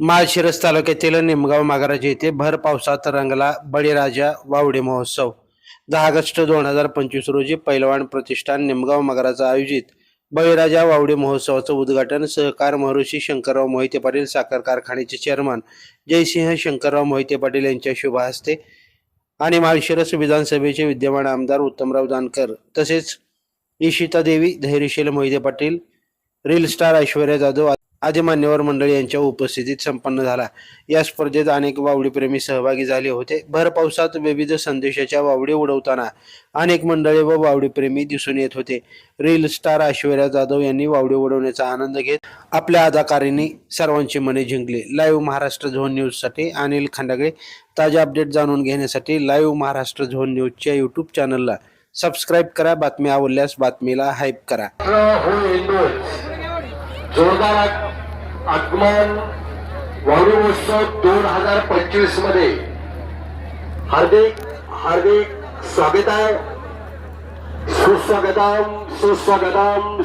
माळशिरस तालुक्यातील निमगाव मागाराज येथे भर पावसात रंगला बळीराजा वावडे महोत्सव. दहा ऑगस्ट दोन हजार पंचवीस रोजी पैलवान प्रतिष्ठान निमगाव मागाराचा आयोजित बळीराजा वावडे महोत्सवाचं उद्घाटन सहकार महर्षी शंकरराव मोहिते पाटील साखर कारखान्याचे चेअरमन जयसिंह शंकरराव मोहिते पाटील यांच्या शुभ हस्ते आणि माळशिरस विधानसभेचे विद्यमान आमदार उत्तमराव जानकर तसेच इशिता देवी धैर्यशील मोहिते पाटील रील स्टार ऐश्वर्या जाधव आदी मान्यवर मंडळी यांच्या उपस्थितीत संपन्न झाला. या स्पर्धेत अनेक वावडीप्रेमी सहभागी झाले होते. भर पावसात विविध संदेशाच्या वावडी उडवताना अनेक मंडळी व वावडीप्रेमी दिसून येत होते. रील स्टार ऐश्वर्या जाधव यांनी वावडी उडवण्याचा आनंद घेत आपल्या अदाकारीने सर्वांची मने जिंकली. लाईव्ह महाराष्ट्र झोन न्यूजसाठी अनिल खांडागळे. ताज्या अपडेट जाणून घेण्यासाठी लाईव्ह महाराष्ट्र झोन न्यूजच्या यूट्यूब चॅनलला सबस्क्राईब करा बातमी आवडल्यास बातमीला हाईप करा. जोरदार आगमन वावडी महोत्सव दोन हजार पंचवीसमध्ये. हार्दिक हार्दिक स्वागत आहे. सुस्वागतम सुस्वागतम